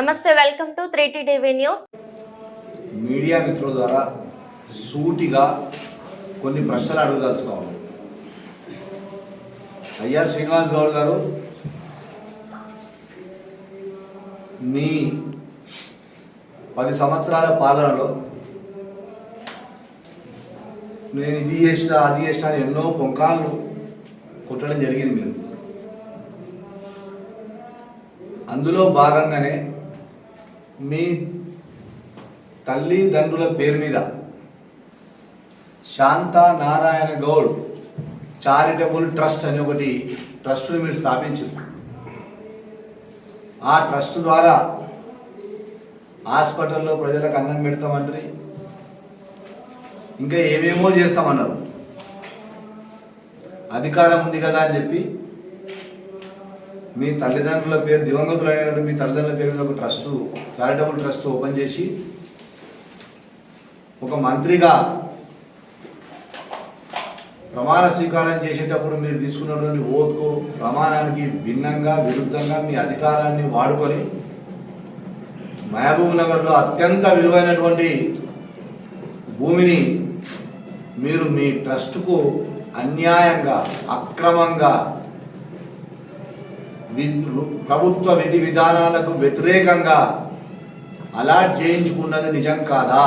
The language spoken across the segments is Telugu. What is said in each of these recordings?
నమస్తే welcome to three TV news. Media మిత్రుల ద్వారా సూటిగా కొన్ని ప్రశ్నలు అడగదలుచుకోవాలి అయ్యా శ్రీనివాస్ గౌడ్ గారు మీ పది సంవత్సరాల పాలనలో నేను ఇది చేసిన అది చేసిన ఎన్నో పొంకాలను కుట్టడం జరిగింది మీరు. అందులో భాగంగానే మీ తల్లిదండ్రుల పేరు మీద శాంత నారాయణ గౌడ్ చారిటబుల్ ట్రస్ట్ అని ఒకటి ట్రస్ట్ని మీరు స్థాపించారు. ఆ ట్రస్ట్ ద్వారా హాస్పిటల్లో ప్రజలకు అన్నం పెడతామంటారు ఇంకా ఏమేమో చేస్తామన్నారు. అధికారం ఉంది కదా అని చెప్పి మీ తల్లిదండ్రుల పేరు దివంగతులు అయినటువంటి మీ తల్లిదండ్రుల పేరు మీద ఒక ట్రస్ట్ చారిటబుల్ ట్రస్ట్ ఓపెన్ చేసి ఒక మంత్రిగా ప్రమాణ స్వీకారం చేసేటప్పుడు మీరు తీసుకున్నటువంటి ఓతుకు ప్రమాణానికి భిన్నంగా విరుద్ధంగా మీ అధికారాన్ని వాడుకొని మహబూబ్ నగర్లో అత్యంత విలువైనటువంటి భూమిని మీరు మీ ట్రస్టుకు అన్యాయంగా అక్రమంగా ప్రభుత్వ విధి విధానాలకు వ్యతిరేకంగా అలాట్ చేయించుకున్నది నిజం కాదా?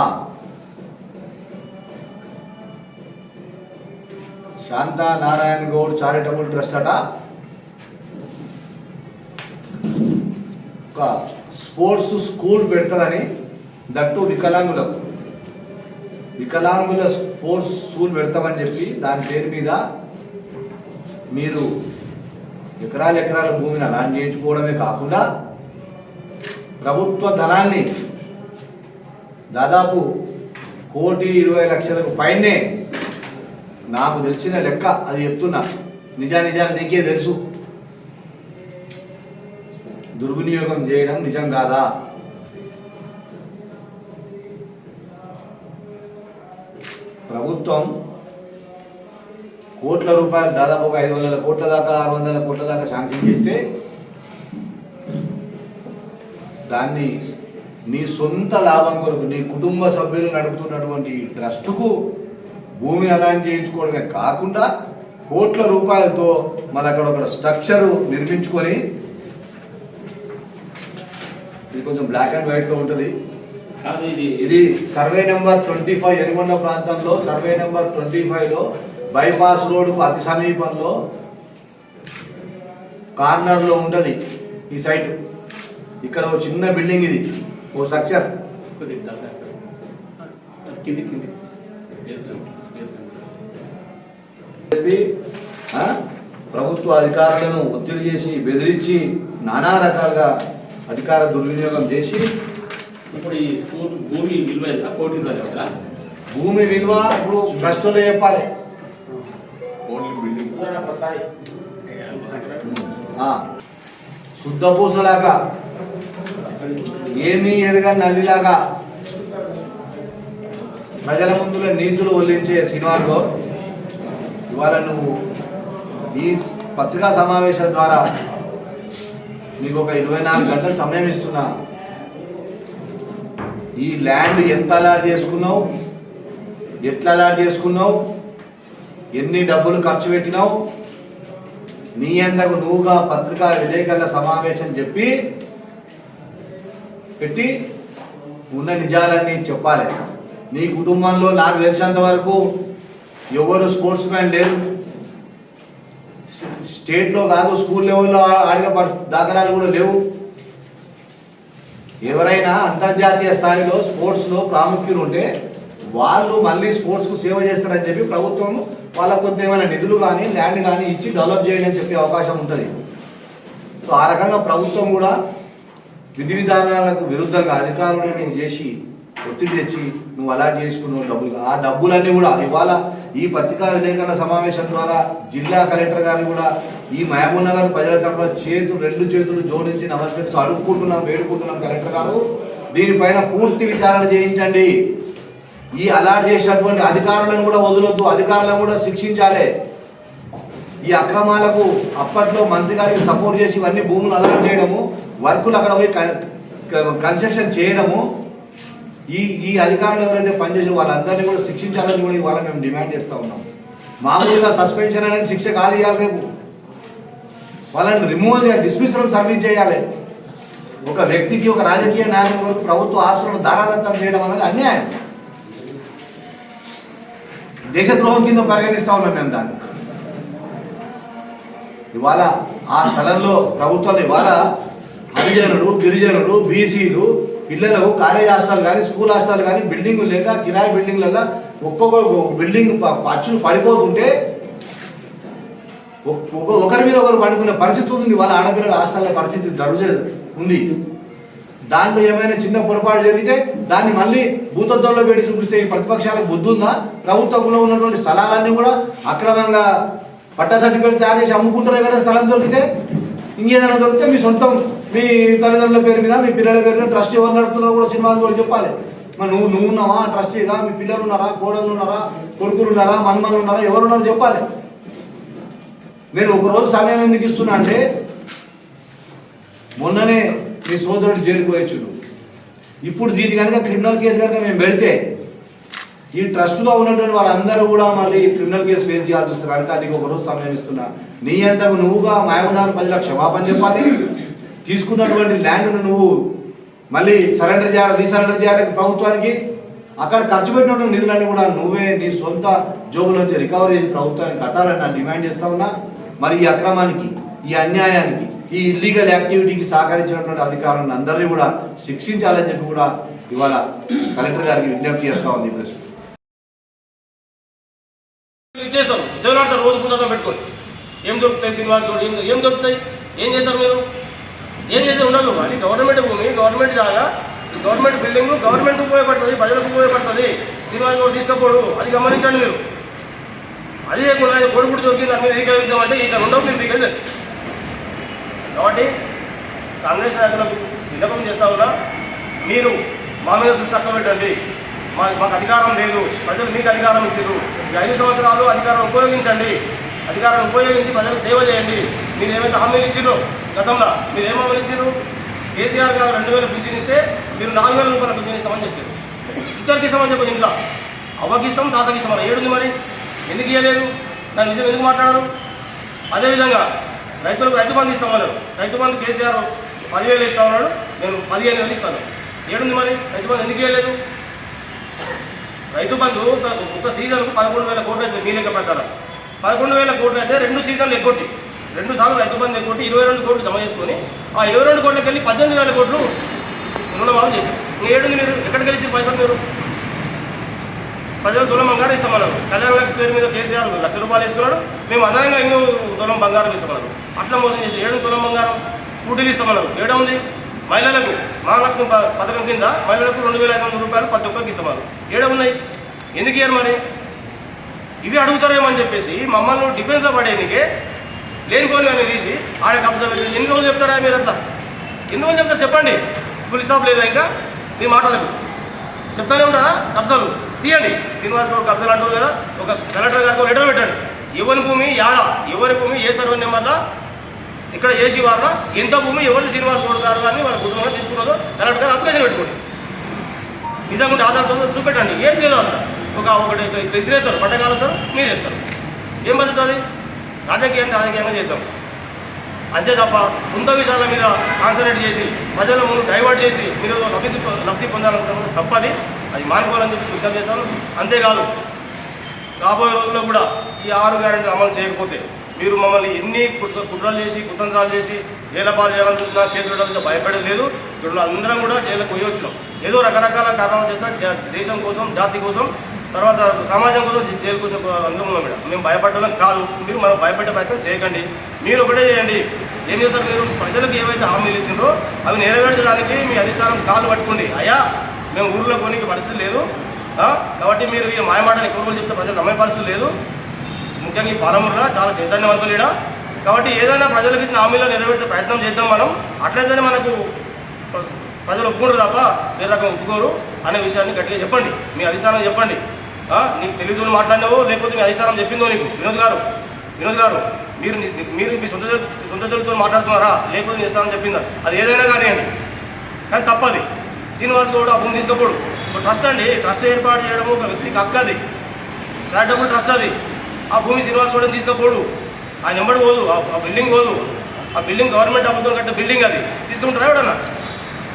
శాంతా నారాయణ గౌడ్ చారిటబుల్ ట్రస్ట్ అట? ఒక స్పోర్ట్స్ స్కూల్ పెడతారని దట్టు వికలాంగులకు. వికలాంగుల స్పోర్ట్స్ స్కూల్ పెడతామని చెప్పి దాని పేరు మీద మీరు ఎకరాల ఎకరాల భూమిని అలాంటి చేయించుకోవడమే కాకుండా ప్రభుత్వ ధనాన్ని దాదాపు కోటి ఇరవై లక్షలకు పైనే నాకు తెలిసిన లెక్క అది చెప్తున్నా. నిజా నిజాలు నీకే తెలుసు. దుర్వినియోగం చేయడం నిజం కాదా? ప్రభుత్వం కోట్ల రూపాయలు దాదాపు ఒక ఐదు వందల కోట్ల దాకా ఆరు వందల కోట్ల దాకా శాంక్షన్ చేస్తే దాన్ని నీ సొంత లాభం కొరకు నీ కుటుంబ సభ్యులు నడుపుతున్నటువంటి ట్రస్టుకు భూమి అలాంటి చేయించుకోవడమే కాకుండా కోట్ల రూపాయలతో మళ్ళీ అక్కడ ఒక స్ట్రక్చర్ నిర్మించుకొని ఇది కొంచెం బ్లాక్ అండ్ వైట్లో ఉంటుంది. ఇది survey number twenty five Enugonda ప్రాంతంలో సర్వే నెంబర్ ట్వంటీ ఫైవ్లో బైపాస్ రోడ్కు అతి సమీపంలో కార్నర్లో ఉంటుంది ఈ సైట్. ఇక్కడ ఓ చిన్న బిల్డింగ్ ఇది. ఓ స్ట్రక్చర్. చెప్పి ప్రభుత్వ అధికారులను ఒత్తిడి చేసి బెదిరించి నానా రకాలుగా అధికార దుర్వినియోగం చేసి ఇప్పుడు ఈ స్కూల్ భూమి విలువ ఎంత? కోటి భూమి విలువ ఇప్పుడు ట్రస్టులో చెప్పాలి. శుద్ధ పూసలాగా ఏమీ ఎరగా నల్లిలాగా ప్రజల ముందులో నీతులు ఒల్లించే శ్రీనివాస్ ఇవాళ నువ్వు ఈ పత్రికా సమావేశం ద్వారా నీకు ఒక ఇరవై నాలుగు గంటలు సమయం ఇస్తున్నా. ఈ ల్యాండ్ ఎంత అలాట్ చేసుకున్నావు? ఎట్లా అలాట్ చేసుకున్నావు? ఎన్ని డబ్బులు ఖర్చు పెట్టినావు? నీ అందకు నువ్వుగా పత్రికా విలేకరుల సమావేశం చెప్పి పెట్టి ఉన్న నిజాలన్నీ చెప్పాలి. నీ కుటుంబంలో నాకు తెలిసినంత వరకు ఎవరు స్పోర్ట్స్ మ్యాన్ లేరు. స్టేట్లో కాదు స్కూల్ లెవెల్లో ఆడిన దాఖలాలు కూడా లేవు. ఎవరైనా అంతర్జాతీయ స్థాయిలో స్పోర్ట్స్లో ప్రాముఖ్యులు ఉంటే వాళ్ళు మళ్ళీ స్పోర్ట్స్కు సేవ చేస్తారని చెప్పి ప్రభుత్వం వాళ్ళకు కొంత ఏమైనా నిధులు కానీ ల్యాండ్ కానీ ఇచ్చి డెవలప్ చేయండి అని చెప్పే అవకాశం ఉంటుంది. సో ఆ రకంగా ప్రభుత్వం కూడా విధి విధానాలకు విరుద్ధంగా అధికారులను చేసి ఒత్తిడి తెచ్చి నువ్వు అలా చేసుకున్నావు డబ్బులు ఆ డబ్బులన్నీ కూడా ఇవాళ ఈ పత్రికా విలేకరుల సమావేశం ద్వారా జిల్లా కలెక్టర్ గారిని కూడా ఈ మహబూబ్ నగర్ ప్రజల తరఫున చేతులు రెండు చేతులు జోడించి నమస్కరిస్తూ అడుక్కుంటున్నాం వేడుకుంటున్నాం కలెక్టర్ గారు. దీనిపైన పూర్తి విచారణ చేయించండి. ఈ అలాట్ చేసినటువంటి అధికారులను కూడా వదలొద్దు అధికారులను కూడా శిక్షించాలి. ఈ అక్రమాలకు అప్పట్లో మంత్రి గారికి సపోర్ట్ చేసి ఇవన్నీ భూములు అలాట్ చేయడము వర్కులు అక్కడ పోయి కన్స్ట్రక్షన్ చేయడము ఈ ఈ అధికారులు ఎవరైతే పనిచేసి వాళ్ళందరినీ కూడా శిక్షించాలని కూడా ఇవాళ మేము డిమాండ్ చేస్తూ ఉన్నాం. మామూలుగా సస్పెన్షన్ అనేది శిక్ష కాదు ఇవ్వాలి రేపు. వాళ్ళని రిమూవల్ చేయాలి డిస్మిస్ సర్వీస్ చేయాలి. ఒక వ్యక్తికి ఒక రాజకీయ నాయకుడి ప్రభుత్వ ఆస్తులను దారాదత్తం చేయడం అనేది అన్యాయం. దేశద్రోహం కింద పరిగణిస్తా ఉన్నాం మేము దాన్ని. ఇవాళ ఆ స్థలంలో ప్రభుత్వాలు ఇవాళ హరిజనులు గిరిజనులు బీసీలు పిల్లలకు కాలేజ్ హాస్టల్ కానీ స్కూల్ హాస్టల్ కానీ బిల్డింగ్ లేక కిరాయి బిల్డింగ్లలో ఒక్కొక్క బిల్డింగ్ ప- అచ్చులు పడిపోతుంటే ఒకరి మీద ఒకరు పడుకునే పరిస్థితి ఉంది. వాళ్ళ ఆడపిల్లల హాస్టల్ పరిస్థితి దరుజ ఉంది. దాంట్లో ఏమైనా చిన్న పొరపాటు జరిగితే దాన్ని మళ్ళీ భూతద్దంలో పెట్టి చూపిస్తే ఈ ప్రతిపక్షాలకు బుద్ధి ఉందా? ప్రభుత్వంలో ఉన్నటువంటి స్థలాలన్నీ కూడా అక్రమంగా పట్టా సర్టిఫికేట్ తయారు చేసి అమ్ముకుంటారు కదా స్థలం దొరికితే? ఇంకేదైనా దొరికితే మీ సొంతం మీ తల్లిదండ్రుల పేరు మీద మీ పిల్లల పేరు మీద ట్రస్ట్ ఎవరు నడుతున్నారో కూడా సినిమాలు కూడా చెప్పాలి. మరి నువ్వు నువ్వు ఉన్నావా? ట్రస్టీగా మీ పిల్లలు ఉన్నారా? కోడలు ఉన్నారా? కొడుకులు ఉన్నారా? మన్మలు ఉన్నారా? ఎవరు ఉన్నారో చెప్పాలి. నేను ఒక రోజు సమయం ఎందుకు ఇస్తున్నా అంటే మొన్ననే మీ సోదరుడు జైలుకు ఇప్పుడు దీని కనుక క్రిమినల్ కేసు కనుక మేము పెడితే ఈ ట్రస్ట్లో ఉన్నటువంటి వాళ్ళందరూ కూడా మళ్ళీ క్రిమినల్ కేసు ఫేస్ చేయాల్సి వస్తుంది. కనుక నీకు ఒక రోజు సమయం ఇస్తున్నా. నీ అంతకు నువ్వుగా మాయమన్నారు ప్రజలకు క్షమాపణ చెప్పాలి. తీసుకున్నటువంటి ల్యాండ్ను నువ్వు మళ్ళీ సరెండర్ చేయాలి రీసరెండర్ చేయాలి ప్రభుత్వానికి. అక్కడ ఖర్చు పెట్టిన నిధులన్నీ కూడా నువ్వే నీ సొంత జోబులోంచి రికవరీ ప్రభుత్వానికి కట్టాలని నేను డిమాండ్ చేస్తా ఉన్నా. మరి ఈ అక్రమానికి ఈ అన్యాయానికి ఈ ఇల్లీగల్ యాక్టివిటీకి సహకరించినటువంటి అధికారులను అందరినీ కూడా శిక్షించాలని చెప్పి కూడా ఇవాళ కలెక్టర్ గారికి విజ్ఞప్తి చేస్తా ఉంది ప్రశ్న. దేవులాడతారు రోజు భూతాతం పెట్టుకొని. ఏం దొరుకుతాయి శ్రీనివాస్ గౌడ్? ఏం ఏం దొరుకుతాయి? ఏం చేస్తారు మీరు? ఏం చేస్తే ఉండదు. అది గవర్నమెంట్ భూమి గవర్నమెంట్ జాగా. గవర్నమెంట్ బిల్డింగ్ గవర్నమెంట్ ఉపయోగపడుతుంది ప్రజలకు ఉపయోగపడుతుంది. శ్రీనివాస్ గౌడ్ తీసుకపోడు అది గమనించండి మీరు. అది లేకుండా ఇది కొడుకుడు దొరికింది దాని మీద ఇక ఉండవు మీరు మీకు కాబట్టి కాంగ్రెస్ నాయకులకు విన్నపం చేస్తా ఉన్నా మీరు మా మీద దృష్టి తక్కువ పెట్టండి. మా మాకు అధికారం లేదు. ప్రజలు మీకు అధికారం ఇచ్చారు. ఈ ఐదు సంవత్సరాలు అధికారం ఉపయోగించండి. అధికారాన్ని ఉపయోగించి ప్రజలకు సేవ చేయండి. మీరు ఏమైతే హామీలు ఇచ్చారో గతంలో మీరు ఏం హామీలు ఇచ్చారు? కేసీఆర్ గారు రెండు వేలు పింఛన్ ఇస్తే మీరు నాలుగు వేల రూపాయల పింఛన్ ఇస్తామని చెప్పారు. ఇద్దరికి ఇస్తామని చెప్పారు ఇంట్లో. అవ్వకిస్తాం తాతకిస్తాం తాతకి మరి ఏడుంది మరి? ఎందుకు ఇవ్వలేదు దాని విషయం ఎందుకు మాట్లాడారు? అదేవిధంగా రైతులకు రైతు బంధు ఇస్తామన్నారు రైతు బంధు కేసీఆర్ పదివేలు ఇస్తా ఉన్నాడు. నేను పదిహేను వేలు ఇస్తాను. ఏడుంది మరి? రైతు బంధు ఎందుకు వేయలేదు రైతు బంధు ఒక- సీజన్కు పదకొండు వేల కోట్లు అయితే మీ లెక్క ప్రకారం. పదకొండు వేల కోట్లు అయితే రెండు సీజన్లు ఎగ్గొట్టి రెండు సార్లు రైతు బంధు ఎగ్గొట్టి ఇరవై రెండు కోట్లు జమ చేసుకొని ఆ ఇరవై రెండు కోట్లకి వెళ్ళి పద్దెనిమిది వేల కోట్లు రుణమాఫీ చేశారు. ఇంకా ఏడుంది మీరు? ఎక్కడికి వెళ్ళి పైసలు మీరు? ప్రజలు తులం బంగారం ఇస్తామన్నారు. కళ్యాణ లక్ష్మి పేరు మీద కేసీఆర్ లక్ష రూపాయలు ఇస్తున్నాడు. మేము అదనంగా ఇంకో తులం బంగారం ఇస్తామన్నారు. అట్లా మోసం చేసి ఏడు తులం బంగారం స్కూటీలు ఇస్తామన్నారు. ఏడా ఉంది? మహిళలకు మహాలక్ష్మి ప- పథకం కింద మహిళలకు రెండు వేల ఐదు వందల రూపాయలు పది ఒక్కరికి ఇస్తామన్నారు. ఏడా ఉన్నాయి? ఎందుకు ఇయ్యారు మరి? ఇవి అడుగుతారేమని చెప్పేసి మమ్మల్ని డిఫెన్స్లో పడేయడానికి లేనిపోని అని తీసి ఆడ కబ్జా పెట్టి ఎన్ని రోజులు చెప్తారా మీరంతా ఎన్ని రోజులు చెప్తారు చెప్పండి. ఫుల్ స్టాప్ లేదా ఇంకా? మీ మాటలకు. చెప్తానే ఉంటారా కబ్జాలు? తీయండి. శ్రీనివాస్ గౌడ్ కబ్జాలు అంటారు కదా ఒక కలెక్టర్ గారికి ఒక లెటర్ పెట్టండి. ఎవరి భూమి యాడ ఎవరి భూమి ఏ సర్వే నెంబర్లో ఇక్కడ ఏసీ వాళ్ళ ఎంత భూమి ఎవరు శ్రీనివాస్ గౌడ్ గారు అని వాళ్ళ కుటుంబంగా తీసుకున్నారో కలెక్టర్ గారు అప్లికేషన్ పెట్టుకోండి. నిజంగా ఆధార్తో చూపెట్టండి. ఏం లేదు అంత. ఒక ఒకటి ఇట్లా ఇసిరేస్తారు. పట్ట కాలుస్తారు మీరు వేస్తారు ఏం బతుకుతుంది రాజకీయాన్ని రాజకీయంగా చేద్దాం. అంతే తప్ప సొంత విషయాల మీద కాన్సన్ట్రేట్ చేసి ప్రజల ముందు డైవర్ట్ చేసి మీరు లబ్ధి లబ్ధి పొందాలనుకుంటున్నారు తప్పది. అది మానుకోవాలని చెప్పి సూచన చేస్తాను అంతేకాదు రాబోయే రోజుల్లో కూడా ఈ ఆరు గ్యారెంటీ అమలు చేయకపోతే మీరు మమ్మల్ని ఎన్ని కుట్ర కుట్రలు చేసి కుతంత్రాలు చేసి జైలపాలు చేయాలని చూసినా కేసులు చూసినా భయపడేది లేదు. ఇప్పుడు అందరం కూడా జైలు పోయొచ్చినాం ఏదో రకరకాల కారణాల చేత దేశం కోసం జాతి కోసం తర్వాత సమాజం కోసం జైలు కోసం అందరం ఉన్నాం మేడం. మేము భయపడడం కాదు. మీరు మనం భయపడే ప్రయత్నం చేయకండి. మీరు ఒకటే చేయండి. ఏం చేస్తారు మీరు? ప్రజలకు ఏవైతే హామీలు ఇచ్చినో అవి నెరవేర్చడానికి మీ అధిష్టానం కాలు పట్టుకోండి. అయ్యా మేము ఊళ్ళో కొనికి పరిస్థితి లేదు. కాబట్టి మీరు ఈ మాయమాటలు ఎక్కువ రోజులు చెప్తే ప్రజలు నమ్మే పరిస్థితి లేదు. ముఖ్యంగా ఈ పాలమూరులో చాలా చైతన్యవంతులేడా కాబట్టి ఏదైనా ప్రజలకు ఇచ్చిన హామీలో నెరవేర్చే ప్రయత్నం చేద్దాం మనం. అట్లయితేనే మనకు ప్రజలు ఒప్పుకుంటారు తప్ప వేరే రకం ఒప్పుకోరు అనే విషయాన్ని గట్టిగా చెప్పండి. మీ అధిష్టానం చెప్పండి. నీకు తెలియదు మాట్లాడినావో లేకపోతే మీ అధిష్టానం చెప్పిందో నీకు? వినోద్ గారు వినోద్ గారు మీరు మీరు మీ సొంత సొంత జలుతో మాట్లాడుతున్నారా? లేకపోతే మీ అధిష్టానం చెప్పిందా? అది ఏదైనా కానివ్వండి. కానీ తప్పది. శ్రీనివాస్ గౌడ్ ఆ భూమి తీసుకపోడు. ఒక ట్రస్ట్ అండి. ట్రస్ట్ ఏర్పాటు చేయడం ఒక వ్యక్తికి హక్కది చారిటబుల్ ట్రస్ట్ అది. ఆ భూమి శ్రీనివాస్ గౌడ్ తీసుకోపోడు. ఆ నెంబర్ పోదు. ఆ- బిల్డింగ్ పోదు. ఆ బిల్డింగ్ గవర్నమెంట్ అబద్ధం కట్టే బిల్డింగ్ అది. తీసుకుంటారా ఎవడన్నా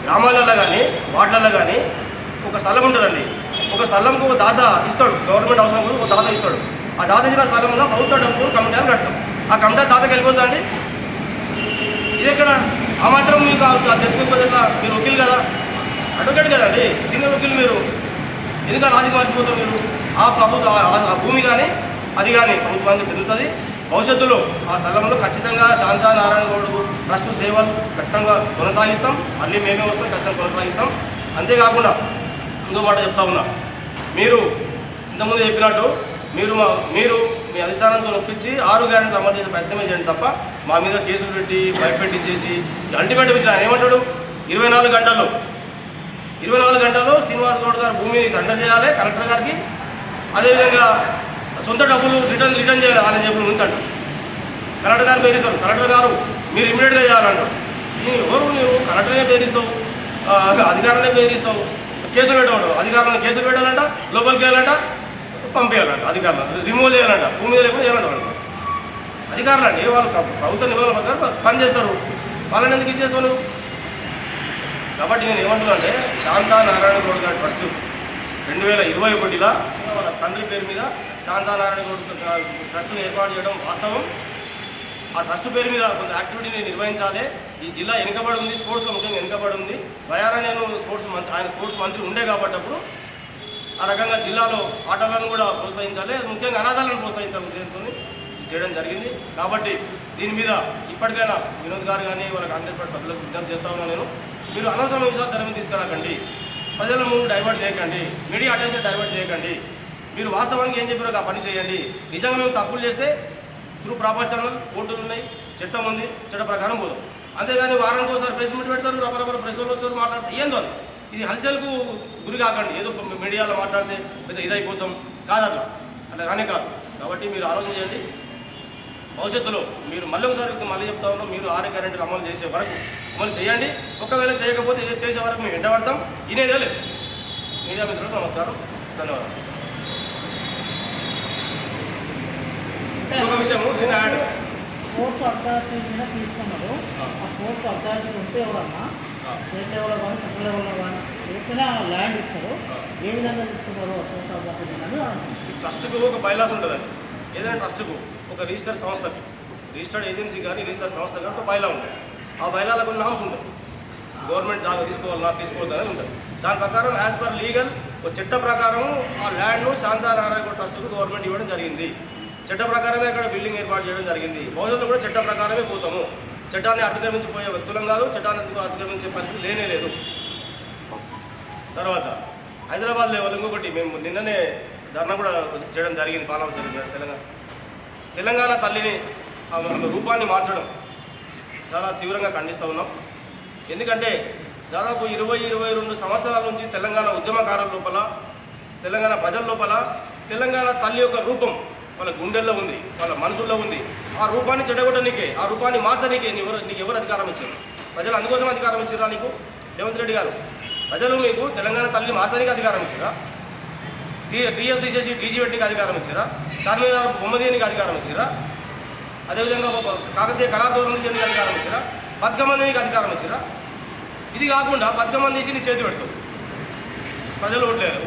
గ్రామాలలో కానీ వార్డులలో కానీ ఒక స్థలం ఉంటుందండి. ఒక స్థలంకు ఒక దాత ఇస్తాడు. గవర్నమెంట్ అవసరం కూడా ఒక దాత ఇస్తాడు. ఆ దాత ఇచ్చిన స్థలంలో ప్రభుత్వ డబ్బు కమిటాలు కడతాం. ఆ కమిటీ దాతకి వెళ్ళిపోతుందండి ఇది ఎక్కడ? ఆ మాత్రం మీకు తెలుసుకోకపోతే మీరు వకీలు కదా? అడ్వకేట్ కదండి సీనియర్ వకీలు మీరు. ఎందుక రాజకీయ మర్చిపోతారు మీరు? ఆ ప్రభుత్వ ఆ- భూమి కానీ అది కానీ ప్రభుత్వానికి చెందుతుంది. భవిష్యత్తులో ఆ స్థలంలో ఖచ్చితంగా శాంతా నారాయణ గౌడ్కు ట్రస్ట్ సేవలు ఖచ్చితంగా కొనసాగిస్తాం. మళ్ళీ మేమే వస్తాం ఖచ్చితంగా కొనసాగిస్తాం. అంతేకాకుండా ఇంకో మాట చెప్తా ఉన్నా. మీరు ఇంతకుముందు చెప్పినట్టు మీరు మా మీరు మీ అధిష్టానంతో నొప్పించి ఆరు గ్యారెంట్లు అమలు చేసే ప్రయత్నమే చేయండి తప్ప మా మీద కేసులు పెట్టి భయపెట్టించేసి అల్టిమేట్ ఇచ్చిన ఆయన ఏమంటాడు? ఇరవై నాలుగు గంటల్లో ఇరవై నాలుగు గంటల్లో శ్రీనివాస్ గౌడ్ గారు భూమిని సరెండర్ చేయాలి కలెక్టర్ గారికి. అదేవిధంగా సొంత డబ్బులు రిటర్న్ రిటర్న్ చేయాలి ఆయన చెప్పి ఉంచండి. కలెక్టర్ గారు పేరిస్తారు. కలెక్టర్ గారు మీరు ఇమీడియట్గా చేయాలంటారు. నేను ఎవరు నువ్వు కలెక్టర్నే పేరిస్తావు? అధికారులనే పేరిస్తావు? కేసులు పెట్టమంటావు అధికారులను కేసులు పెట్టాలంట లోపలికి వెళ్ళాలంట పంపేయాలంట అధికారులు రిమూవ్ చేయాలంట భూమి లేకుండా చేయాలంట అధికారులు అండి వాళ్ళు ప్రభుత్వ నిబంధనల ప్రకారం పనిచేస్తారు వాళ్ళని ఎందుకు ఇచ్చేస్తావు కాబట్టి నేను ఏమంటున్నా అంటే శాంతా నారాయణ గౌడ్ గారి ట్రస్ట్ రెండు వేల ఇరవై ఒకటిలో వాళ్ళ తండ్రి పేరు మీద శాంతా నారాయణ గౌడ్ ట్రస్ట్ను ఏర్పాటు చేయడం వాస్తవం. ఆ ట్రస్ట్ పేరు మీద కొంత యాక్టివిటీని నిర్వహించాలి. ఈ జిల్లా వెనుకబడి ఉంది స్పోర్ట్స్లో ముఖ్యంగా వెనుకబడి ఉంది. స్వయారా నేను స్పోర్ట్స్ మంత్రి ఆయన స్పోర్ట్స్ మంత్రి ఉండే కాబట్టి అప్పుడు ఆ రకంగా జిల్లాలో ఆటలను కూడా ప్రోత్సహించాలి. ముఖ్యంగా అనాథాలను ప్రోత్సహించాలని ఉద్దేశంతో చేయడం జరిగింది. కాబట్టి దీని మీద ఇప్పటికైనా వినోద్ గారు కానీ వాళ్ళ కాంగ్రెస్ పార్టీ సభ్యులకు విజ్ఞప్తి చేస్తా ఉన్నాను నేను. మీరు అనవసరమైన విషయాలు తెర మీద తీసుకురాకండి ప్రజల ముందు డైవర్ట్ చేయకండి. మీడియా అటెన్షన్ డైవర్ట్ చేయకండి. మీరు వాస్తవానికి ఏం చెప్పారో ఆ పని చేయండి. నిజంగా మేము తప్పులు చేస్తే త్రూ ప్రాపర్ ఛానల్ కోర్టులు ఉన్నాయి చట్టం ఉంది చట్ట ప్రకారం పోదాం. అంతేగాని వారానికి ఒకసారి ప్రెస్ మీట్ పెడతారు రకరకాల ప్రెస్ వాళ్ళు వస్తారు మాట్లాడతారు ఏం దాని ఇది హల్చల్కు గురి కాకండి. ఏదో మీడియాలో మాట్లాడితే పెద్ద ఇదైపోతాం. కాదు అట్లా. అట్లా కానీ కాదు. కాబట్టి మీరు ఆలోచన చేయండి. భవిష్యత్తులో మీరు మళ్ళీ ఒకసారి మళ్ళీ చెప్తా ఉన్నాం. మీరు ఆరోగ్య కరెంట్లు అమలు చేసే వరకు అమలు చేయండి. ఒకవేళ చేయకపోతే చేసే వరకు మేము వెంటబడతాం ఇనేదే లేదు. మీడియా మిత్రులకు నమస్కారం. ధన్యవాదాలు. ఇంకొక విషయము చిన్న యాడ్. స్పోర్ట్స్ అథారిటీ మీద తీసుకున్నారు. ఆ. స్పోర్ట్స్ అథారిటీ ఉంటే ఎవరన్నా ఆ. స్టేట్ లెవెల్లో కానీ సెంట్రల్ లెవెల్లో కానీ చేస్తేనే ఆ ల్యాండ్ ఇస్తారు. ఏ విధంగా తీసుకుంటారు ఆ స్పోర్ట్స్ అథారిటీ ట్రస్ట్కు ఒక బైలాస్ ఉంటుందండి. ఏదైనా ట్రస్ట్కు ఒక రిజిస్టర్ సంస్థకి రిజిస్టర్డ్ ఏజెన్సీ కానీ రిజిస్టర్ సంస్థ కానీ ఒక బైలా ఉంటుంది. ఆ బైలాలో కొన్ని నామ్స్ ఉంటుంది. గవర్నమెంట్ జాగా తీసుకోవాలన్నా తీసుకోవద్దని ఉంటుంది. దాని ప్రకారం యాజ్ పర్ లీగల్ ఒక చట్ట ప్రకారం ఆ ల్యాండ్ను శాంతానారాయణ ట్రస్ట్కు గవర్నమెంట్ ఇవ్వడం జరిగింది. చట్ట ప్రకారమే అక్కడ బిల్డింగ్ ఏర్పాటు చేయడం జరిగింది. భవిష్యత్తులో కూడా చట్ట ప్రకారమే పోతాము. చట్టాన్ని అతిక్రమించిపోయే వ్యక్తులం కాదు చట్టాన్ని అతిక్రమించే పరిస్థితి లేనే లేదు. తర్వాత హైదరాబాద్ లెవెల్ ఇంకొకటి మేము నిన్ననే ధర్నా కూడా చేయడం జరిగింది పాలాంశ తెలంగాణ. తెలంగాణ తల్లిని రూపాన్ని మార్చడం. చాలా తీవ్రంగా ఖండిస్తూ ఉన్నాం. ఎందుకంటే దాదాపు ఇరవై ఇరవై రెండు సంవత్సరాల నుంచి తెలంగాణ ఉద్యమకారుల లోపల తెలంగాణ ప్రజల లోపల తెలంగాణ తల్లి యొక్క రూపం వాళ్ళ గుండెల్లో ఉంది వాళ్ళ మనసుల్లో ఉంది. ఆ రూపాన్ని చెడగొట్టనికే ఆ రూపాన్ని మార్చనికే నీకు ఎవరు నీకు ఎవరు అధికారం ఇచ్చారు? ప్రజలు అందుకోసం అధికారం ఇచ్చారా నీకు? రేవంత్ రెడ్డి గారు ప్రజలు మీకు తెలంగాణ తల్లిని మార్చడానికి అధికారం ఇచ్చారా టీ టీఎస్ తీసేసి టీజీ పెట్టడానికి అధికారం ఇచ్చారా చార్మినార్ బొమ్మ తీయడానికి అధికారం ఇచ్చారా అదేవిధంగా ఒక కాకతీయ కళాతోరణం చేయడానికి అధికారం ఇచ్చారా? బతుకమ్మ తీయడానికి అధికారం ఇచ్చారా? ఇది కాకుండా బతుకమ్మని తీసి నీ చేతి పెడతావు ప్రజలు ఓట్లేరు.